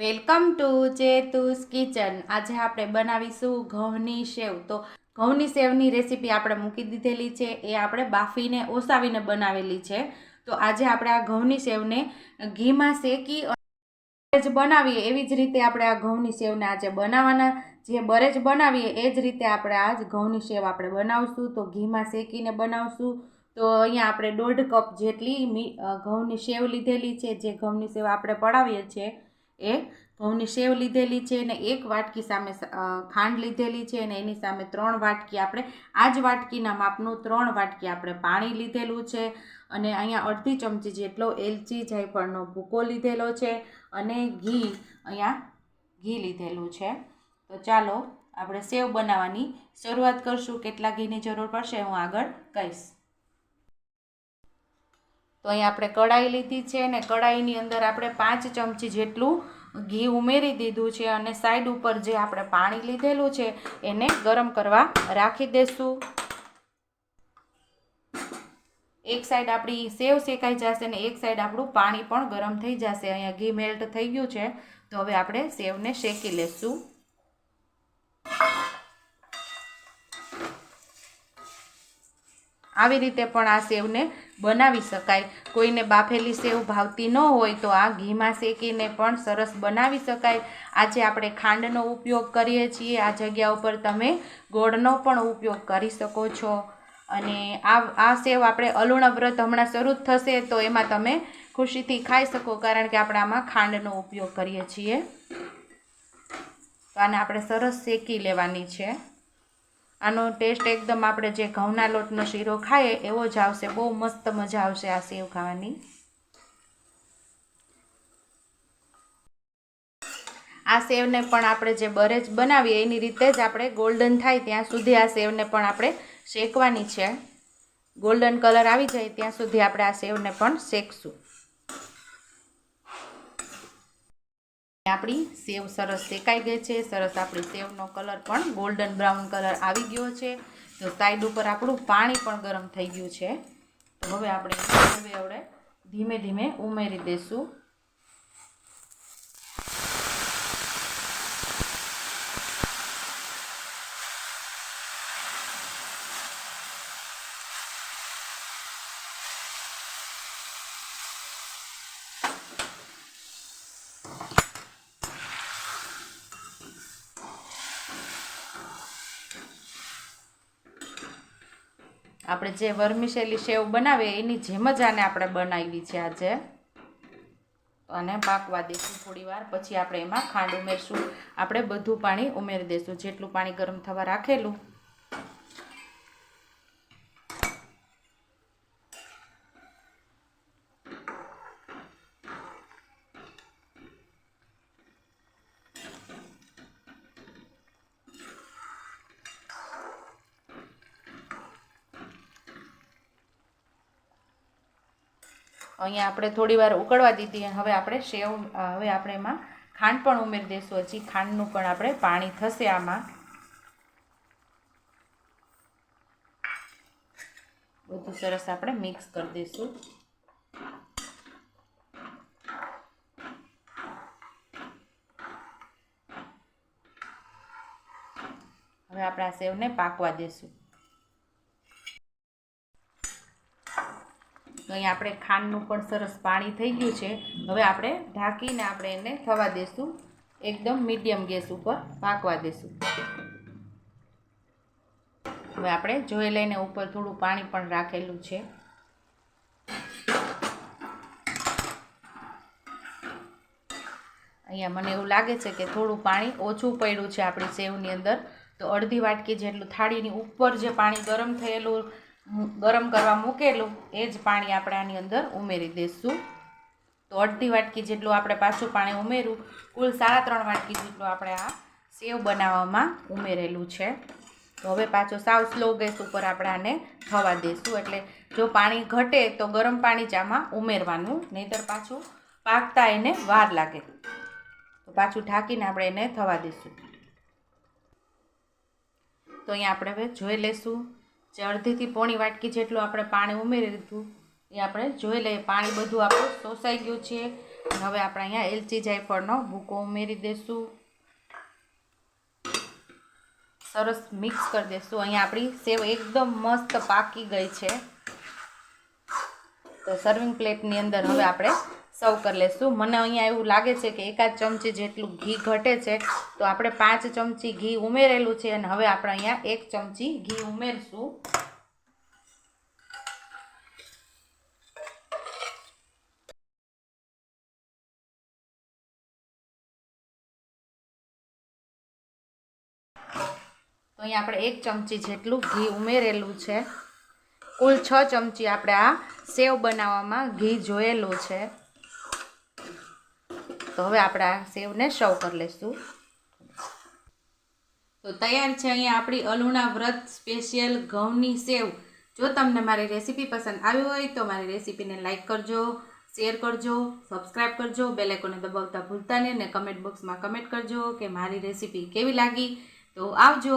Welcome to ચેતુસ kitchen. આજે આપણે બનાવીશું ઘઉંની સેવ. તો ઘઉંની સેવની રેસીપી આપણે મૂકી દીધેલી છે. એ આપણે બાફીને ઓસાવીને બનાવેલી છે. તો આજે આપણે આ ઘઉંની સેવને ઘીમાં શેકી જ બનાવીએ. એવી જ રીતે આપણે આ ઘઉંની સેવને આજે બનાવવાના. જે બરેજ બનાવીએ, એ જ રીતે આપણે આ જ ઘઉંની સેવ આપણે બનાવશું. તો ઘીમાં શેકીને બનાવશું. તો અહીંયા આપણે દોઢ કપ જેટલી ઘઉંની સેવ લીધેલી છે. જે ઘઉંની સેવ આપણે પડાવીએ છીએ. એ ઘઉંની સેવ લીધેલી છે ને એક વાટકી સામે ખાંડ લીધેલી છે અને એની સામે ત્રણ વાટકી આપણે આ જ વાટકીના માપનું ત્રણ વાટકી આપણે પાણી લીધેલું છે અને અહીંયા અડધી ચમચી જેટલો એલચી જાયફળનો ભૂકો લીધેલો છે અને ઘી અહીંયા ઘી લીધેલું છે. તો ચાલો આપણે સેવ બનાવવાની શરૂઆત કરશું. કેટલા ઘીની જરૂર પડશે હું આગળ કહીશ. તો અહીં આપણે કઢાઈ લીધી છે અને કઢાઈની અંદર આપણે પાંચ ચમચી જેટલું ઘી ઉમેરી દીધું છે અને સાઈડ ઉપર જે આપણે પાણી લીધેલું છે એને ગરમ કરવા રાખી દઈશું એક સાઈડ આપણી સેવ શેકાઈ જશે ને એક સાઈડ આપણું પાણી પણ ગરમ થઈ જશે. અહીંયા ઘી મેલ્ટ થઈ ગયું છે. તો હવે આપણે સેવને શેકી લેશું. આવી રીતે પણ આ સેવને બનાવી શકાય. કોઈને બાફેલી સેવ ભાવતી ન હોય તો આ ઘીમાં શેકીને પણ સરસ બનાવી શકાય. આજે આપણે ખાંડનો ઉપયોગ કરીએ છીએ. આ જગ્યા ઉપર તમે ગોળનો પણ ઉપયોગ કરી શકો છો. અને આ આ સેવ આપણે અલુણ વ્રત હમણાં શરૂ થશે તો એમાં તમે ખુશીથી ખાઈ શકો કારણ કે આપણે આમાં ખાંડનો ઉપયોગ કરીએ છીએ. તો આને આપણે સરસ શેકી લેવાની છે. આનો ટેસ્ટ એકદમ આપણે જે ઘઉંના લોટનો શીરો ખાઈએ, એવો જ આવશે. બહુ મસ્ત મજા આવશે આ સેવ ખાવાની. આ સેવને પણ આપણે જે બરેજ બનાવીએ, એની રીતે જ આપણે ગોલ્ડન થાય ત્યાં સુધી આ સેવને પણ આપણે શેકવાની છે. ગોલ્ડન કલર આવી જાય ત્યાં સુધી આપણે આ સેવને પણ શેકશું. આપણી સેવ સરસ શેકાઈ ગઈ છે, સરસ આપણી સેવનો કલર પણ ગોલ્ડન બ્રાઉન કલર આવી ગયો છે. તો સાઈડ ઉપર આપણું પાણી પણ ગરમ થઈ ગયું છે. તો હવે આપણે હવે આપણે ધીમે ધીમે ઉમેરી દઈશું. આપણે જે વર્મિસેલી સેવ બનાવીએ, એની જેમ જ આને આપણે બનાવી છે આજે. અને પાકવા દઈશું થોડી વાર, પછી આપણે એમાં ખાંડ ઉમેરશું. આપણે બધું પાણી ઉમેરી દઈશું જેટલું પાણી ગરમ થવા રાખેલું અહીંયા આપણે થોડી વાર ઉકળવા દીધી હવે આપણે સેવ હવે આપણે એમાં ખાંડ પણ ઉમેરી દઈશું હજી ખાંડનું પણ આપણે પાણી થશે આમાં. બધું સરસ આપણે મિક્સ કરી દઈશું હવે આપણે આ સેવને પાકવા દઈશું તો અહીં આપણે ખાંડનું પણ સરસ પાણી થઈ ગયું છે. હવે આપણે ઢાંકીને આપણે એને થવા દઈશું એકદમ મીડિયમ ગેસ ઉપર પાકવા દઈશું હવે આપણે જોઈ લઈને ઉપર થોડું પાણી પણ રાખેલું છે. અહીંયા મને એવું લાગે છે કે થોડું પાણી ઓછું પડ્યું છે આપણી સેવની અંદર. તો અડધી વાટકી જેટલું થાળીની ઉપર જે પાણી ગરમ થયેલું ગરમ કરવા મૂકેલું, એ જ પાણી આપણે આની અંદર ઉમેરી દઈશું તો અડધી વાટકી જેટલું આપણે પાછું પાણી ઉમેર્યું, કુલ સાડા ત્રણ વાટકી જેટલું આપણે આ સેવ બનાવવામાં ઉમેરેલું છે. તો હવે પાછો સાવ સ્લો ગેસ ઉપર આપણે આને થવા દઈશું એટલે જો પાણી ઘટે તો ગરમ પાણી આમાં ઉમેરવાનું, નહીંતર પાછું પાકતા એને વાર લાગે. તો પાછું ઢાંકીને આપણે એને થવા દઈશું તો અહીંયા આપણે હવે જોઈ લઈશું જે અડધીથી પોણી વાટકી જેટલું આપણે પાણી ઉમેરી દીધું, એ આપણે જોઈ લઈએ. પાણી બધું આપણું શોષાઈ ગયું છે. હવે આપણે અહીંયા એલચી જાયફળનો ભૂકો ઉમેરી દઈશું સરસ મિક્સ કરી દઈશું અહીંયા આપણી સેવ એકદમ મસ્ત પાકી ગઈ છે. તો સર્વિંગ પ્લેટની અંદર હવે આપણે સર્વ કરી લઈશું મને અહીંયા એવું લાગે છે કે એકાદ ચમચી જેટલું ઘી ઘટે છે, તો આપણે પાંચ ચમચી ઘી ઉમેરેલું છે અને હવે આપણે અહીંયા એક ચમચી ઘી ઉમેરશું. તો અહીંયા આપણે એક ચમચી જેટલું ઘી ઉમેરેલું છે. કુલ છ ચમચી આપણે આ સેવ બનાવવામાં ઘી જોયેલું છે. તો હવે આપણે સેવને સર્વ કરી લઈશું. તો તૈયાર છે અહીંયા આપણી અલુણા વ્રત સ્પેશિયલ ઘઉંની સેવ. જો તમને મારી રેસીપી પસંદ આવી હોય તો મારી રેસીપીને લાઇક કરજો, શેર કરજો, સબસ્ક્રાઇબ કરજો બેલેકોને દબાવતા ભૂલતા નહીં ને કમેન્ટ બોક્સમાં કમેન્ટ કરજો કે મારી રેસીપી કેવી લાગી. તો આવજો.